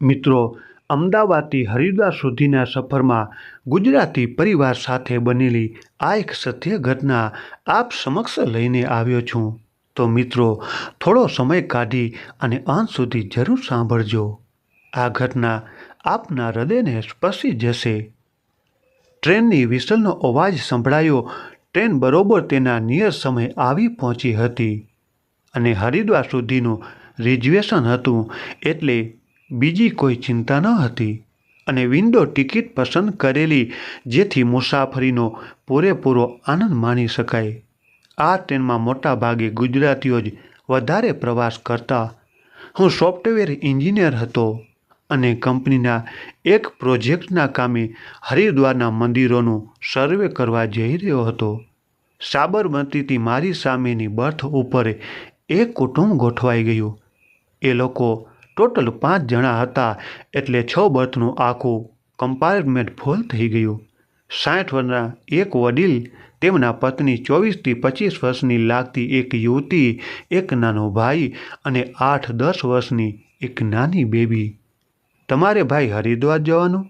મિત્રો, અમદાવાદથી હરિદ્વાર સુધીના સફરમાં ગુજરાતી પરિવાર સાથે બનેલી આ એક સત્ય ઘટના આપ સમક્ષ લઈને આવ્યો છું. તો મિત્રો, થોડો સમય કાઢી અને અંત સુધી જરૂર સાંભળજો. આ ઘટના આપના હૃદયને સ્પર્શી જશે. ટ્રેનની વિસલનો અવાજ સંભળાયો. ટ્રેન બરોબર તેના નિયત સમય આવી પહોંચી હતી અને હરિદ્વાર સુધીનું રિઝર્વેશન હતું એટલે બીજી કોઈ ચિંતા ન હતી અને વિન્ડો ટિકિટ પસંદ કરેલી, જેથી મુસાફરીનો પૂરેપૂરો આનંદ માણી શકાય. આ ટ્રેનમાં મોટાભાગે ગુજરાતીઓ જ વધારે પ્રવાસ કરતા. હું સોફ્ટવેર એન્જિનિયર હતો અને કંપનીના એક પ્રોજેક્ટના કામે હરિદ્વારના મંદિરોનું સર્વે કરવા જઈ રહ્યો હતો. સાબરમતીથી મારી સામેની બર્થ ઉપર એક કુટુંબ ગોઠવાઈ ગયું. એ લોકો ટોટલ પાંચ જણા હતા એટલે છ બર્થનું આખું કમ્પાર્ટમેન્ટ ફૂલ થઈ ગયું. સાઠ વર્ષના એક વડીલ, તેમના પત્ની ચોવીસથી પચીસ વર્ષની લાગતી એક યુવતી, એક નાનો ભાઈ અને આઠ દસ વર્ષની એક નાની બેબી. તમારે ભાઈ હરિદ્વાર જવાનું?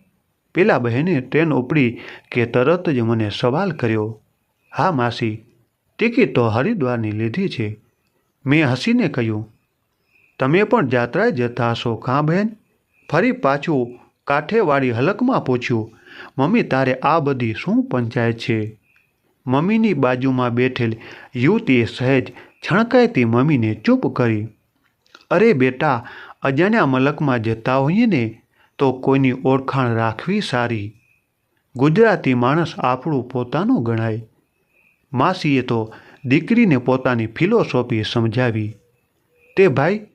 પેલા બહેને ટ્રેન ઉપડી કે તરત જ મને સવાલ કર્યો, હા માસી, ટિકિટ તો હરિદ્વારની લીધી છે. મેં હસીને કહ્યું તમે પણ જાત્રાએ જતા હશો, કાં બહેન? ફરી પાછું કાઠેવાળી હલકમાં પૂછ્યું, મમ્મી, તારે આ બધી શું પંચાયત છે? મમ્મીની બાજુમાં બેઠેલ યુવતીએ સહેજ છણકાયતી મમ્મીને ચૂપ કરી. અરે બેટા, અજાણ્યા મલકમાં જતા હોઈએ ને, તો કોઈની ઓળખાણ રાખવી સારી. ગુજરાતી માણસ આપણું પોતાનું ગણાય. માસીએ તો દીકરીને પોતાની ફિલોસોફી સમજાવી. તે ભાઈ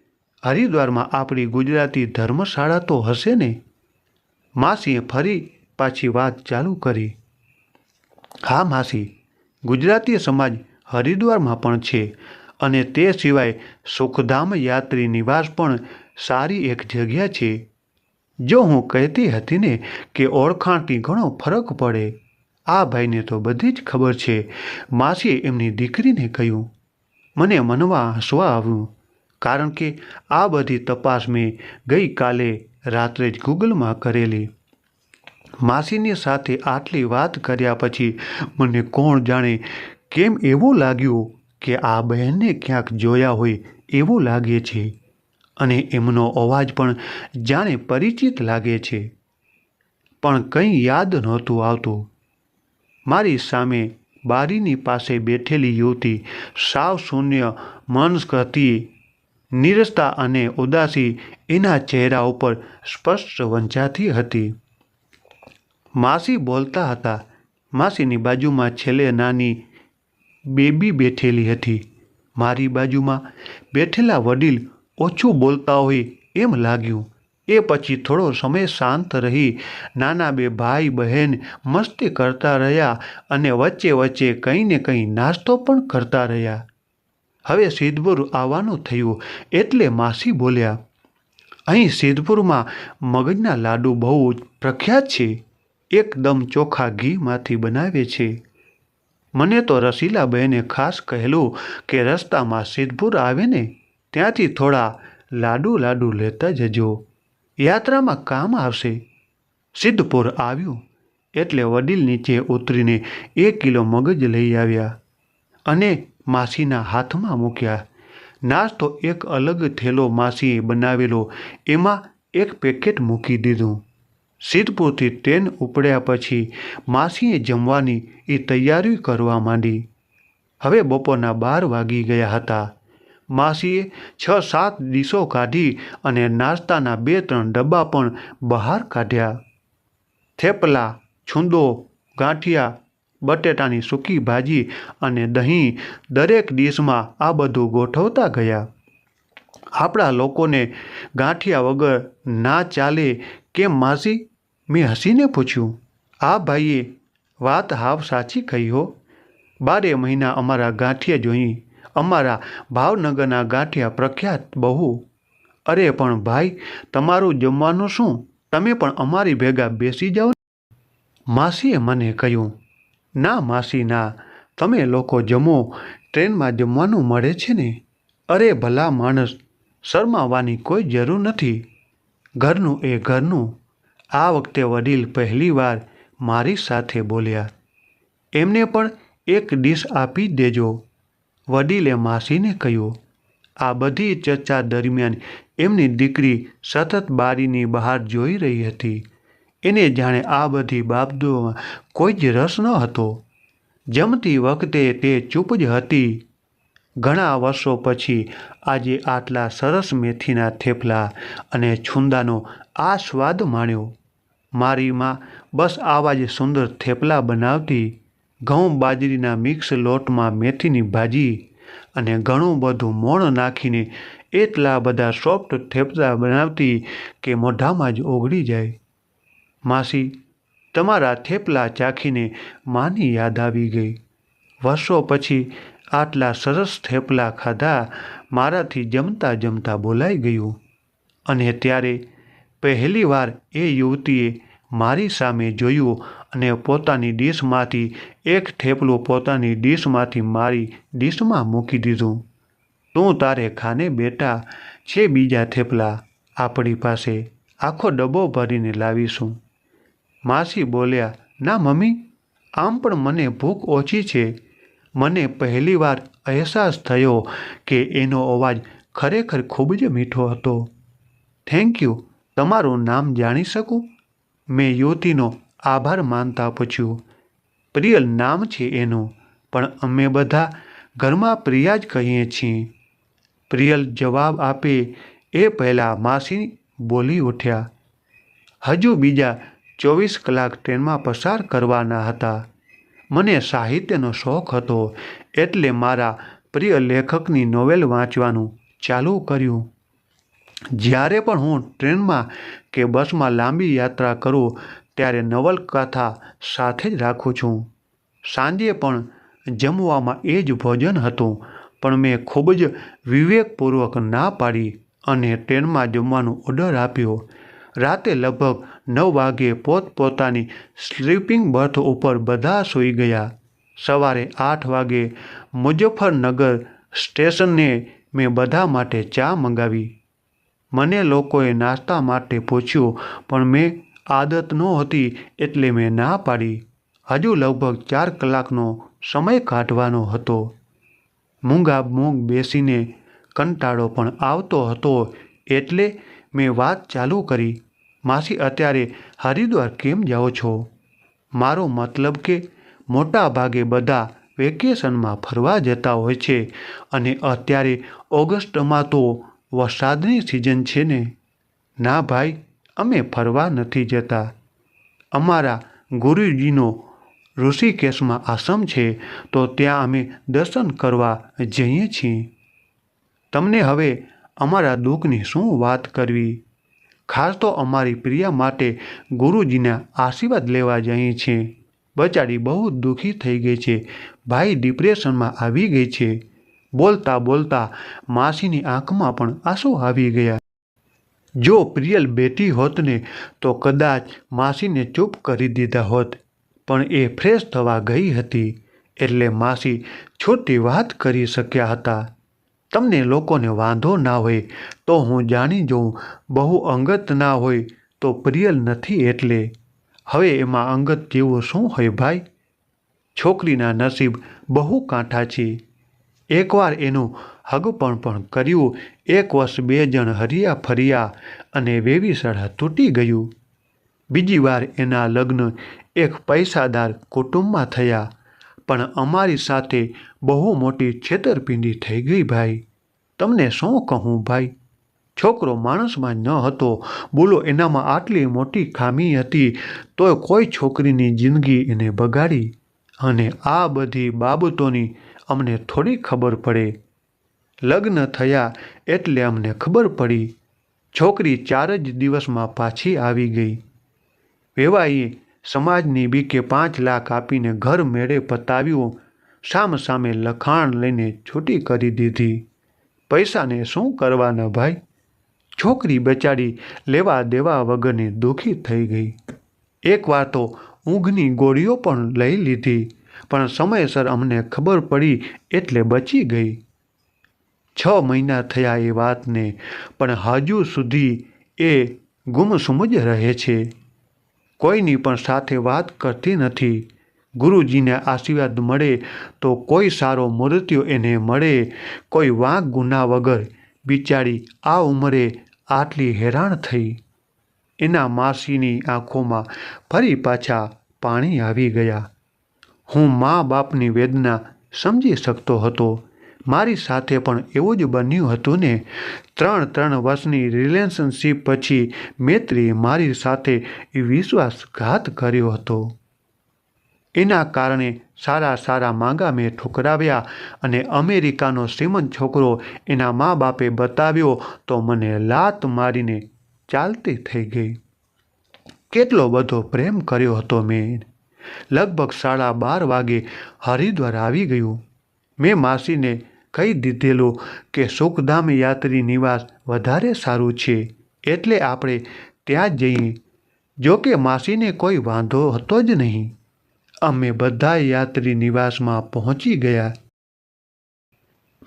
હરિદ્વારમાં આપણી ગુજરાતી ધર્મશાળા તો હશે ને? માસીએ ફરી પાછી વાત ચાલુ કરી. હા, માસી, ગુજરાતી સમાજ હરિદ્વારમાં પણ છે અને તે સિવાય સુખધામ યાત્રી નિવાસ પણ સારી એક જગ્યા છે. જો હું કહેતી હતી ને કે ઓળખાણથી ઘણો ફરક પડે, આ ભાઈને તો બધી જ ખબર છે. માસીએ એમની દીકરીને કહ્યું, મને મનવા હસવા આવ્યું. કારણ કે આ બધી તપાસ મેં ગઈકાલે રાત્રે જ ગૂગલમાં કરેલી. માસીની સાથે આટલી વાત કર્યા પછી મને કોણ જાણે કેમ એવું લાગ્યું કે આ બહેનને ક્યાંક જોયા હોય એવું લાગે છે અને એમનો અવાજ પણ જાણે પરિચિત લાગે છે. પણ કંઈ યાદ નહોતું આવતું. મારી સામે બારીની પાસે બેઠેલી યુવતી સાવ શૂન્ય મનસ્ક હતી નીરસતા અને ઉદાસી એના ચહેરા ઉપર સ્પષ્ટ વંચાતી હતી. માસી બોલતા હતા, માસીની બાજુમાં છેલ્લે નાની બેબી બેઠેલી હતી. મારી બાજુમાં બેઠેલા વડીલ ઓછું બોલતા હોય એમ લાગ્યું. એ પછી થોડો સમય શાંત રહી નાના બે ભાઈ બહેન મસ્તી કરતા રહ્યા અને વચ્ચે વચ્ચે કંઈ ને કંઈ નાસ્તો પણ કરતા રહ્યા. હવે સિદ્ધપુર આવવાનું થયું એટલે માસી બોલ્યા, અહીં સિદ્ધપુરમાં મગજના લાડુ બહુ જ પ્રખ્યાત છે. એકદમ ચોખ્ખા ઘીમાંથી બનાવે છે. મને તો રસીલાબહેને ખાસ કહેલું કે રસ્તામાં સિદ્ધપુર આવે ને ત્યાંથી થોડા લાડુ લાડુ લેતા જજો. યાત્રામાં કામ આવશે. સિદ્ધપુર આવ્યું એટલે વડીલ નીચે ઉતરીને એક કિલો મગજ લઈ આવ્યા અને માસીના હાથમાં મૂક્યા. નાસ્તો એક અલગ થેલો માસીએ બનાવેલો, એમાં એક પેકેટ મૂકી દીધું. સિદ્ધપુરથી ટ્રેન ઉપડ્યા પછી માસીએ જમવાની એ તૈયારી કરવા માંડી. હવે બપોરના બાર વાગી ગયા હતા. માસીએ છ સાત ડીશો કાઢી અને નાસ્તાના બે ત્રણ ડબ્બા પણ બહાર કાઢ્યા. થેપલા, છૂંદો, ગાંઠિયા બટેટાની સૂકી ભાજી અને દહીં દરેક ડીશમાં આ બધું ગોઠવતા ગયા. આપણા લોકોને ગાંઠિયા વગર ના ચાલે કેમ માસી? મેં હસીને પૂછ્યું. આ ભાઈએ વાત હાવ સાચી કહી હો. બારે મહિના અમારા ગાંઠિયા જોઈ અમારા ભાવનગરના ગાંઠિયા પ્રખ્યાત બહુ. અરે પણ ભાઈ, તમારું જમવાનું શું? તમે પણ અમારી ભેગા બેસી જાઓ માસીએ મને કહ્યું ના માસી, ના. તમે લોકો જમો, ટ્રેનમાં જમવાનું મળે છે ને? અરે ભલા માણસ, શરમાવાની કોઈ જરૂર નથી. ઘરનું એ ઘરનું. આ વખતે વડીલ પહેલીવાર મારી સાથે બોલ્યા. એમને પણ એક ડીશ આપી દેજો. વડીલે માસીને કહ્યું, આ બધી ચર્ચા દરમિયાન એમની દીકરી સતત બારીની બહાર જોઈ રહી હતી. એને જાણે આ બધી બાબતોમાં કોઈ જ રસ ન હતો. જમતી વખતે તે ચૂપ જ હતી. ઘણા વર્ષો પછી આજે આટલા સરસ મેથીના થેપલા અને છુંદાનો આ સ્વાદ માણ્યો. મારી માં બસ આવા જ સુંદર થેપલા બનાવતી, ઘઉં બાજરીના મિક્સ લોટમાં મેથીની ભાજી અને ઘણું બધું મોણ નાખીને એટલા બધા સોફ્ટ થેપલા બનાવતી કે મોઢામાં જ ઓગળી જાય. માસી, તમારા થેપલા ચાખીને માની યાદ આવી ગઈ. વર્ષો પછી આટલા સરસ થેપલા ખાધા મારાથી જમતા જમતા બોલાઈ ગયું. અને ત્યારે પહેલીવાર એ યુવતીએ મારી સામે જોયું અને પોતાની ડીશમાંથી એક થેપલું પોતાની ડીશમાંથી મારી ડીશમાં મૂકી દીધું. તું તારે ખાને બેટા, છે બીજા થેપલા, આપણી પાસે. આખો ડબ્બો ભરીને લાવીશું. માસી બોલ્યા, ના મમ્મી, આમ પણ મને ભૂખ ઓછી છે. મને પહેલીવાર અહેસાસ થયો કે એનો અવાજ ખરેખર ખૂબ જ મીઠો હતો. થેન્ક યુ તમારું નામ જાણી શકું? મેં યુવતીનો આભાર માનતા પૂછ્યું. પ્રિયલ નામ છે એનું, પણ અમે બધા ઘરમાં પ્રિયા જ કહીએ છીએ. પ્રિયલ જવાબ આપે એ પહેલાં માસી બોલી ઉઠ્યા. હજુ બીજા ચોવીસ કલાક ટ્રેનમાં પસાર કરવાના હતા. મને સાહિત્યનો શોખ હતો એટલે મારા પ્રિય લેખકની નોવેલ વાંચવાનું ચાલુ કર્યું. જ્યારે પણ હું ટ્રેનમાં કે બસમાં લાંબી યાત્રા કરું ત્યારે નવલકથા સાથે જ રાખું છું. સાંજે પણ જમવામાં એ જ ભોજન હતું, પણ મેં ખૂબ જ વિવેકપૂર્વક ના પાડી અને ટ્રેનમાં જમવાનું ઓર્ડર આપ્યો. રાતે લગભગ નવ વાગ્યે પોતપોતાની સ્લીપિંગ બર્થ ઉપર બધા સૂઈ ગયા. સવારે આઠ વાગે મુઝફ્ફરનગર સ્ટેશને મેં બધા માટે ચા મંગાવી. મને લોકોએ નાસ્તા માટે પૂછ્યું, પણ મેં આદત નહોતી એટલે મેં ના પાડી. હજુ લગભગ ચાર કલાકનો સમય કાઢવાનો હતો. મૂંગા મૂંગ બેસીને કંટાળો પણ આવતો હતો એટલે મેં વાત ચાલુ કરી. માસી અત્યારે હરિદ્વાર કેમ જાઓ છો? મારો મતલબ કે મોટા ભાગે બધા વેકેશનમાં ફરવા જતા હોય છે અને અત્યારે ઓગસ્ટમાં તો વરસાદની સિઝન છે ને. ના ભાઈ, અમે ફરવા નથી જતા. અમારા ગુરુજીનો ઋષિકેશમાં આશ્રમ છે, તો ત્યાં અમે દર્શન કરવા જઈએ છીએ. તમને હવે અમારા દુઃખની શું વાત કરવી? ખાસ તો અમારી પ્રિયા માટે ગુરુજીના આશીર્વાદ લેવા જઈએ છીએ બચારી બહુ દુઃખી થઈ ગઈ છે. ભાઈ ડિપ્રેશનમાં આવી ગઈ છે. બોલતા બોલતા માસીની આંખમાં પણ આંસુ આવી ગયા. જો પ્રિયલ બેટી હોત ને તો કદાચ માસીને ચૂપ કરી દીધા હોત. પણ એ ફ્રેશ થવા ગઈ હતી. એટલે માસી છોટી વાત કરી શક્યા હતા. તમને લોકોને વાંધો ના હોય તો હું જાણી જોઉં, બહુ અંગત ના હોય તો પ્રિયલ નથી એટલે. હવે એમાં અંગત જેવું શું હોય ભાઈ? છોકરીના નસીબ બહુ કાંઠા છે. એકવાર એનું હગપણ પણ કર્યું, એક વર્ષ બે જણ હરિયા ફર્યા અને વેવીસળા તૂટી ગયું. બીજી વાર એના લગ્ન એક પૈસાદાર કુટુંબમાં થયા, પણ અમારી સાથે બહુ મોટી છેતરપિંડી થઈ ગઈ ભાઈ. તમને શું કહું ભાઈ? છોકરો માણસમાં ન હતો. બોલો, એનામાં આટલી મોટી ખામી હતી, તોય કોઈ છોકરીની જિંદગી એને બગાડી. અને આ બધી બાબતોની અમને થોડી ખબર પડે. લગ્ન થયા એટલે અમને ખબર પડી. છોકરી ચાર જ દિવસમાં પાછી આવી ગઈ. વેવાઈએ સમાજની બીકે પાંચ લાખ આપીને ઘર મેળે પતાવ્યું. સામ સામે લખાણ લઈને છૂટી કરી દીધી. પૈસાને શું કરવાના ભાઈ? છોકરી બચાડી લેવા દેવા વગરની દુઃખી થઈ ગઈ. એકવાર તો ઊંઘની ગોળીઓ પણ લઈ લીધી, પણ સમયસર અમને ખબર પડી એટલે બચી ગઈ. છ મહિના થયા એ વાતને, પણ હજુ સુધી એ ગુમસુમ જ રહે છે. કોઈની પણ સાથે વાત કરતી નથી. ગુરુજીને આશીર્વાદ મળે તો કોઈ સારો મૃત્યુ એને મળે. કોઈ વાંક ગુના વગર બિચારી આ ઉંમરે આટલી હેરાન થઈ. એના માસીની આંખોમાં ફરી પાછા પાણી આવી ગયા. હું મા બાપની વેદના સમજી શકતો હતો. મારી સાથે પણ એવું જ બન્યું હતું ને. ત્રણ ત્રણ વર્ષની રિલેશનશીપ પછી મૈત્રીએ મારી સાથે વિશ્વાસઘાત કર્યો હતો. એના કારણે સારા સારા માંગા મેં ઠુકરાવ્યા અને અમેરિકાનો શ્રીમંત છોકરો એના મા બાપે બતાવ્યો તો મને લાત મારીને ચાલતી થઈ ગઈ. કેટલો બધો પ્રેમ કર્યો હતો મેં. લગભગ સાડા બાર વાગે હરિદ્વાર આવી ગયું. મેં માસીને કહી દીધેલું કે સુખધામ યાત્રી નિવાસ વધારે સારું છે, એટલે આપણે ત્યાં જઈએ. જો કે માસીને કોઈ વાંધો હતો જ નહીં. અમે બધા યાત્રી નિવાસમાં પહોંચી ગયા.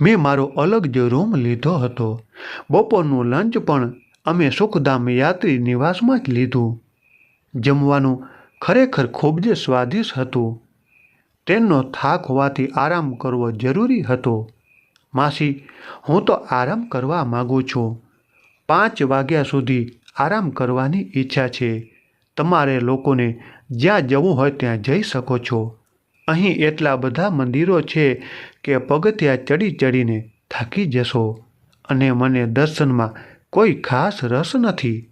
મેં મારો અલગ જ રૂમ લીધો હતો. બપોરનું લંચ પણ અમે સુખધામ યાત્રી નિવાસમાં જ લીધું. જમવાનું ખરેખર ખૂબ જ સ્વાદિષ્ટ હતું. ટ્રેનનો થાક હોવાથી આરામ કરવો જરૂરી હતો. માસી, હું તો આરામ કરવા માગું છું. પાંચ વાગ્યા સુધી આરામ કરવાની ઈચ્છા છે. તમારે લોકોને જ્યાં જવું હોય ત્યાં જઈ શકો છો. અહીં એટલા બધા મંદિરો છે કે પગથિયા ચડી ચડીને થાકી જશો અને મને દર્શનમાં કોઈ ખાસ રસ નથી.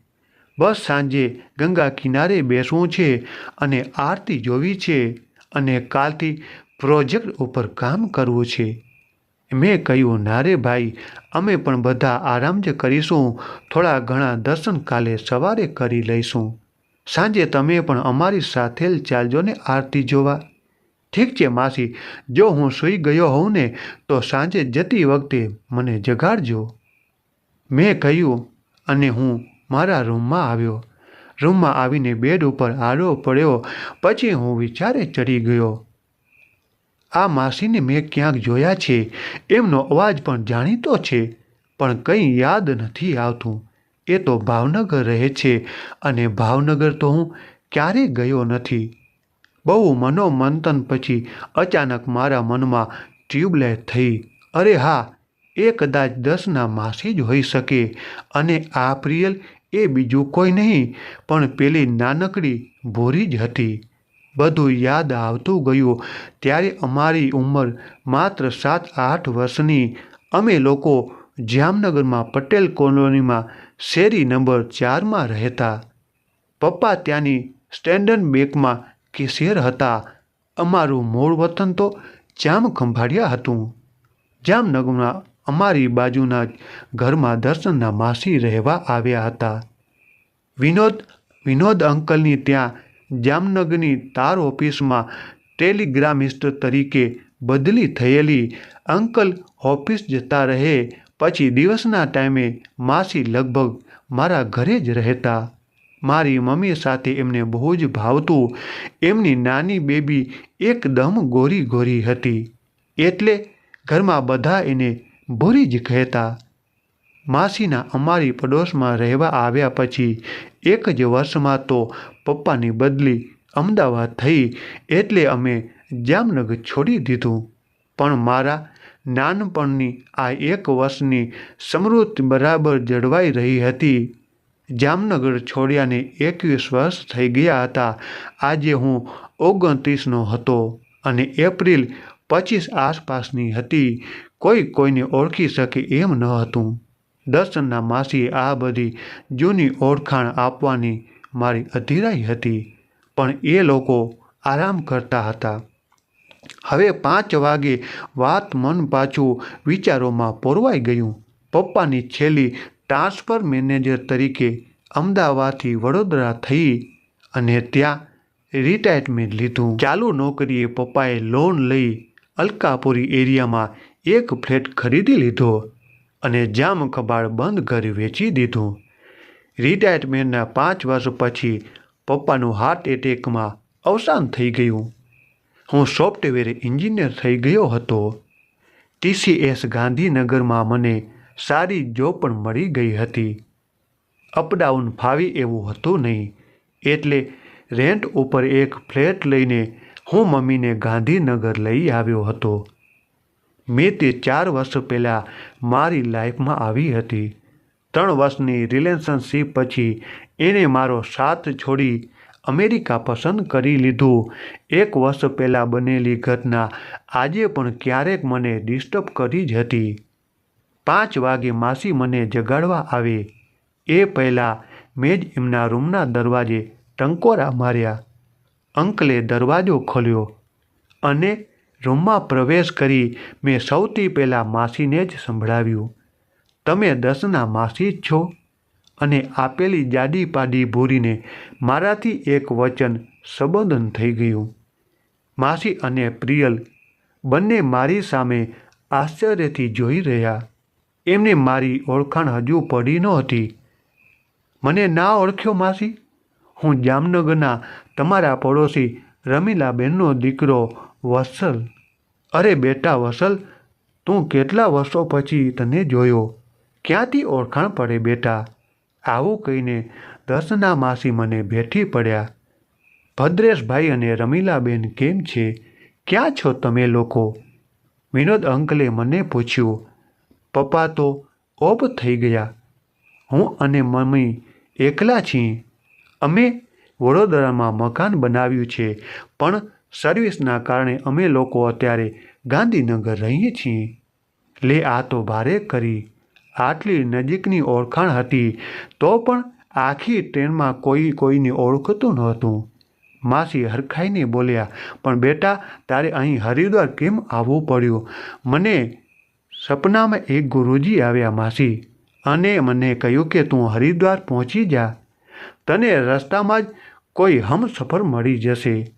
બસ સાંજે ગંગા કિનારે બેસવું છે અને આરતી જોવી છે અને કાલથી પ્રોજેક્ટ ઉપર કામ કરવું છે. મેં કહ્યું, ના રે ભાઈ, અમે પણ બધા આરામ જ કરીશું. થોડા ઘણા દર્શન કાલે સવારે કરી લઈશું. સાંજે તમે પણ અમારી સાથે ચાલજો ને આરતી જોવા. ઠીક છે, માસી. જો હું સૂઈ ગયો હોઉં ને, તો સાંજે જતી વખતે મને જગાડજો. મેં કહ્યું, અને હું મારા રૂમમાં આવ્યો. રૂમમાં આવીને બેડ ઉપર આડો પડ્યો, પછી હું વિચારે ચડી ગયો. આ માસીને મેં ક્યાંક જોયા છે, એમનો અવાજ પણ જાણીતો છે, પણ કંઈ યાદ નથી આવતું. એ તો ભાવનગર રહે છે અને ભાવનગર તો હું ક્યારેય ગયો નથી. બહુ મનોમંથન પછી અચાનક મારા મનમાં ટ્યુબલાઇટ થઈ. અરે હા એ કદાચ દસના માસી જ હોઈ શકે અને આ પ્રિયલ એ બીજું કોઈ નહીં, પણ પેલી નાનકડી ભોરી જ હતી. બધું યાદ આવતું ગયું. ત્યારે અમારી ઉંમર માત્ર સાત આઠ વર્ષની. અમે લોકો જામનગરમાં પટેલ કોલોનીમાં શેરી નંબર ચારમાં રહેતા. પપ્પા ત્યાંની સ્ટેન્ડર્ડ બેંકમાં કેશિયર હતા. અમારું મૂળ વતન તો જામ ખંભાળિયા હતું. જામનગરમાં અમારી બાજુના ઘરમાં દર્શનના માસી રહેવા આવ્યા હતા. વિનોદ વિનોદ અંકલની ત્યાં જામનગરની તાર ઓફિસમાં ટેલિગ્રામિસ્ટ તરીકે બદલી થયેલી અંકલ ઓફિસ જતા રહે પછી દિવસના ટાઈમે માસી લગભગ મારા ઘરે જ રહેતા. મારી મમ્મી સાથે એમને બહુ જ ભાવતું. એમની નાની બેબી એકદમ ગોરી ગોરી હતી. એટલે ઘરમાં બધા એને ભૂરી જ કહેતા. માસીના અમારી પડોશમાં રહેવા આવ્યા પછી એક જ વર્ષમાં તો પપ્પાની બદલી અમદાવાદ થઈ એટલે અમે જામનગર છોડી દીધું. પણ મારા નાનપણની આ એક વર્ષની સમૃદ્ધિ બરાબર જળવાઈ રહી હતી. જામનગર છોડ્યાને એકવીસ વર્ષ થઈ ગયા હતા. આજે હું ઓગણત્રીસનો હતો અને એપ્રિલ પચીસ આસપાસની હતી. કોઈ કોઈને ઓળખી શકે એમ ન હતું. દર્શનના માસીએ આ બધી જૂની ઓળખાણ આપવાની મારી અધીરાઈ હતી, પણ એ લોકો આરામ કરતા હતા. હવે પાંચ વાગે વાત મન પાછું વિચારોમાં પોરવાઈ ગયું. પપ્પાની છેલ્લી ટ્રાન્સફર મેનેજર તરીકે અમદાવાદથી વડોદરા થઈ અને ત્યાં રિટાયરમેન્ટ લીધું. ચાલુ નોકરીએ પપ્પાએ લોન લઈ અલકાપુરી એરિયામાં એક ફ્લેટ ખરીદી લીધો અને જામ કબાડ બંધ ઘર વેચી દીધું. રિટાયરમેન્ટના પાંચ વર્ષ પછી પપ્પાનું હાર્ટ એટેકમાં અવસાન થઈ ગયું. હું સોફ્ટવેર એન્જિનિયર થઈ ગયો હતો. ટીસીએસ ગાંધીનગરમાં મને સારી જોબ પણ મળી ગઈ હતી. અપડાઉન ફાવી એવું હતું નહીં, એટલે રેન્ટ ઉપર એક ફ્લેટ લઈને હું મમ્મીને ગાંધીનગર લઈ આવ્યો હતો. મેં તે ચાર વર્ષ પહેલાં મારી લાઈફમાં આવી હતી. ત્રણ વર્ષની રિલેશનશીપ પછી એણે મારો સાથ છોડી અમેરિકા પસંદ કરી લીધું. એક વર્ષ પહેલાં બનેલી ઘટના આજે પણ ક્યારેક મને ડિસ્ટર્બ કરી જ હતી. પાંચ વાગે માસી મને જગાડવા આવે. એ પહેલાં મેં જ એમના રૂમના દરવાજે ટંકોરા માર્યા. અંકલે દરવાજો ખોલ્યો અને રૂમમાં પ્રવેશ કરી મેં સૌથી પહેલાં માસીને જ સંભળાવ્યું. તમે દસના માસી જ છો? અને આપેલી જાડી પાડી ભૂરીને મારાથી એક વચન સંબોધન થઈ ગયું. માસી અને પ્રિયલ બંને મારી સામે આશ્ચર્યથી જોઈ રહ્યા. એમને મારી ઓળખાણ હજુ પડી નહોતી. મને ના ઓળખ્યો, માસી. હું જામનગરના તમારા પડોશી રમીલાબેનનો દીકરો વસલ અરે બેટા વસલ તું કેટલા વર્ષો પછી તને જોયો? ક્યાંથી ઓળખાણ પડે બેટા? આવું કહીને દર્શના માસી મને ભેઠી પડ્યા. ભદ્રેશભાઈ અને રમીલાબેન કેમ છે? ક્યાં છો તમે લોકો? વિનોદ અંકલે મને પૂછ્યું. પપ્પા તો ઓપ થઈ ગયા. હું અને મમ્મી એકલા છીએ. અમે વડોદરામાં મકાન બનાવ્યું છે, પણ સર્વિસના કારણે અમે લોકો અત્યારે ગાંધીનગર રહીએ છીએ. લે, આ તો ભારે કરી. આટલી નજીકની ઓળખાણ હતી, તો પણ આખી ટ્રેનમાં કોઈ કોઈને ઓળખતું નહોતું. માસી હરખાઈને બોલ્યા, પણ બેટા, તારે અહીં હરિદ્વાર કેમ આવવું પડ્યું? મને સપનામાં એક ગુરુજી આવ્યા, માસી, અને મને કહ્યું કે તું હરિદ્વાર પહોંચી જા. તને રસ્તામાં જ કોઈ હમસફર મળી જશે.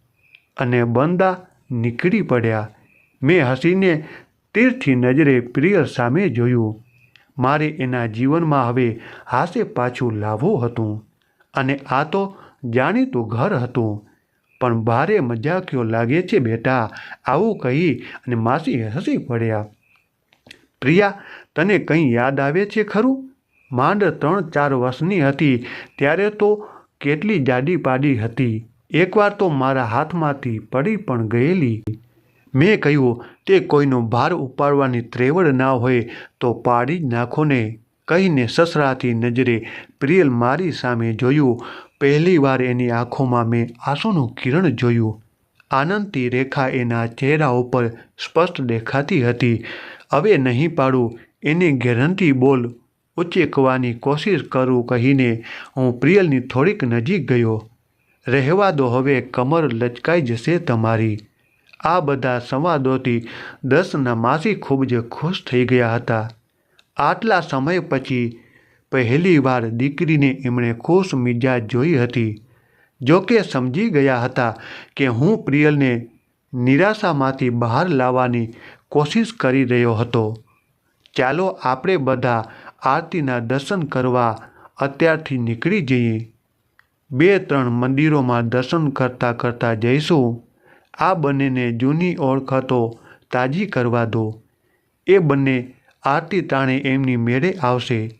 અને બંદા નીકળી પડ્યા. મેં હસીને તીરથી નજરે પ્રિય સામે જોયું. મારે એના જીવનમાં હવે હાસે પાછું લાવવું હતું અને આ તો જાણીતું ઘર હતું. પણ ભારે મજાકીઓ લાગે છે બેટા, આવું કહી અને માસી હસી પડ્યા. પ્રિયા, તને કંઈ યાદ આવે છે ખરું? માંડ ત્રણ ચાર વર્ષની હતી, ત્યારે તો કેટલી જાડી પાડી હતી. એકવાર તો મારા હાથમાંથી પડી પણ ગયેલી. મેં કહ્યું, તે કોઈનો ભાર ઉપાડવાની ત્રેવડ ના હોય તો પાડી નાખો ને. કહીને સસરાથી નજરે પ્રિયલ મારી સામે જોયું. પહેલીવાર એની આંખોમાં મેં આંસુનું કિરણ જોયું. આનંદથી રેખા એના ચહેરા ઉપર સ્પષ્ટ દેખાતી હતી. હવે નહીં પાડું, એની ગેરંટી બોલ. ઉચેકવાની કોશિશ કરું, કહીને હું પ્રિયલની થોડીક નજીક ગયો. રહેવા દો હવે, કમર લચકાઈ જશે તમારી. આ બધા સંવાદોથી દસના માસી ખૂબ જ ખુશ થઈ ગયા હતા. આટલા સમય પછી પહેલીવાર દીકરીને એમણે ખુશ મિજાજ જોઈ હતી. જોકે સમજી ગયા હતા કે હું પ્રિયલને નિરાશામાંથી બહાર લાવવાની કોશિશ કરી રહ્યો હતો. ચાલો આપણે બધા આરતીના દર્શન કરવા અત્યારથી નીકળી જઈએ. બે ત્રણ મંદિરોમાં દર્શન કરતાં કરતાં જઈશું. આ બંનેને જૂની ઓળખાતો તાજી કરવા દો. એ બંને આરતી તાણે એમની મેળે આવશે.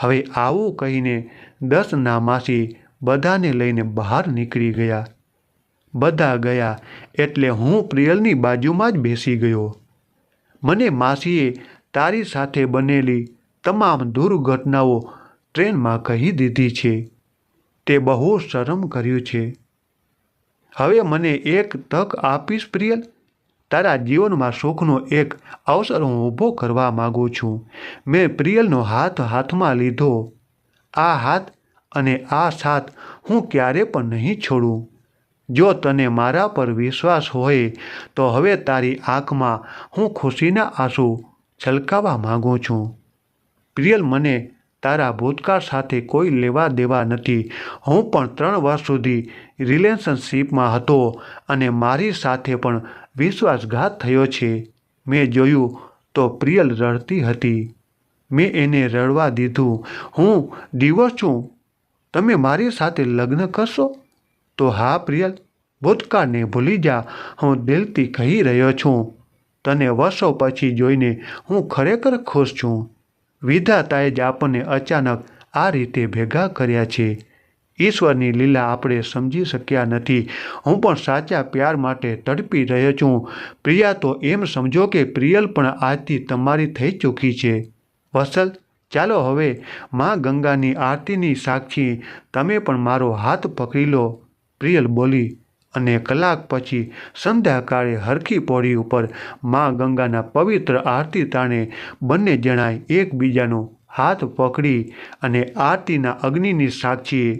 હવે આવું કહીને દસના માસી બધાને લઈને બહાર નીકળી ગયા. બધા ગયા એટલે હું પ્રિયલની બાજુમાં જ બેસી ગયો. મને માસીએ તારી સાથે બનેલી તમામ દુર્ઘટનાઓ ટ્રેનમાં કહી દીધી છે. તે બહુ શરમ કર્યું છે. હવે મને એક તક આપીશ પ્રિયલ તારા જીવનમાં સુખનો એક અવસર હું ઊભો કરવા માગું છું. મેં પ્રિયલનો હાથ હાથમાં લીધો. આ હાથ અને આ સાથ હું ક્યારે પણ નહીં છોડું. જો તને મારા પર વિશ્વાસ હોય, તો હવે તારી આંખમાં હું ખુશીના આંસુ છલકાવા માગું છું. પ્રિયલ મને તારા ભૂતકાળ સાથે કોઈ લેવા દેવા નથી. હું પણ ત્રણ વર્ષ સુધી રિલેશનશીપમાં હતો અને મારી સાથે પણ વિશ્વાસઘાત થયો છે. મેં જોયું તો પ્રિયલ રડતી હતી. મેં એને રડવા દીધું. હું દિવસ છું. તમે મારી સાથે લગ્ન કરશો? તો હા, પ્રિયલ. ભૂતકાળને ભૂલી જા. હું દિલથી કહી રહ્યો છું. તને વર્ષો પછી જોઈને હું ખરેખર ખુશ છું. વિધાતાએ જ આપણને અચાનક આ રીતે ભેગા કર્યા છે. ઈશ્વરની લીલા આપણે સમજી શક્યા નથી. હું પણ સાચા પ્યાર માટે તડપી રહ્યો છું. પ્રિયા તો એમ સમજો કે પ્રિયલ પણ આજથી તમારી થઈ ચૂકી છે. વસલ ચાલો હવે માં ગંગાની આરતીની સાક્ષી, તમે પણ મારો હાથ પકડી લો. પ્રિયલ બોલી અને કલાક પછી સંધ્યાકાળે હરખી પોળી ઉપર મા ગંગાના પવિત્ર આરતી તાણે બંને જણાએ એકબીજાનો હાથ પકડી અને આરતીના અગ્નિની સાક્ષીએ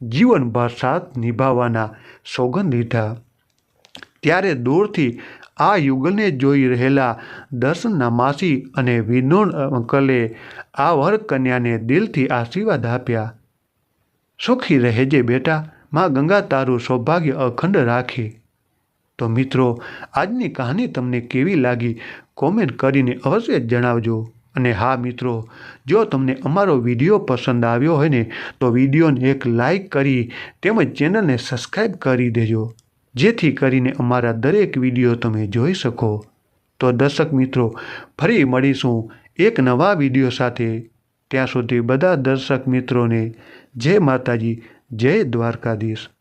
જીવનભર સાથ નિભાવવાના સોગંદ લીધા. ત્યારે દૂરથી આ યુગને જોઈ રહેલા દર્શનના માસી અને વિનોદ અંકલે આ વર કન્યાને દિલથી આશીર્વાદ આપ્યા. સુખી રહેજે બેટા માં ગંગા તારું સૌભાગ્ય અખંડ રાખે. તો મિત્રો, આજની કહાની તમને કેવી લાગી? કોમેન્ટ કરીને અવશ્ય જણાવજો. અને હા, મિત્રો, જો તમને અમારો વીડિયો પસંદ આવ્યો હોય ને, તો વિડીયોને એક લાઈક કરી, તેમજ ચેનલને સબસ્ક્રાઈબ કરી દેજો. જેથી કરીને અમારા દરેક વીડિયો તમે જોઈ શકો. તો દર્શક મિત્રો, ફરી મળીશું એક નવા વીડિયો સાથે. ત્યાં સુધી બધા દર્શક મિત્રોને જય માતાજી. જય દ્વારકાધીશ.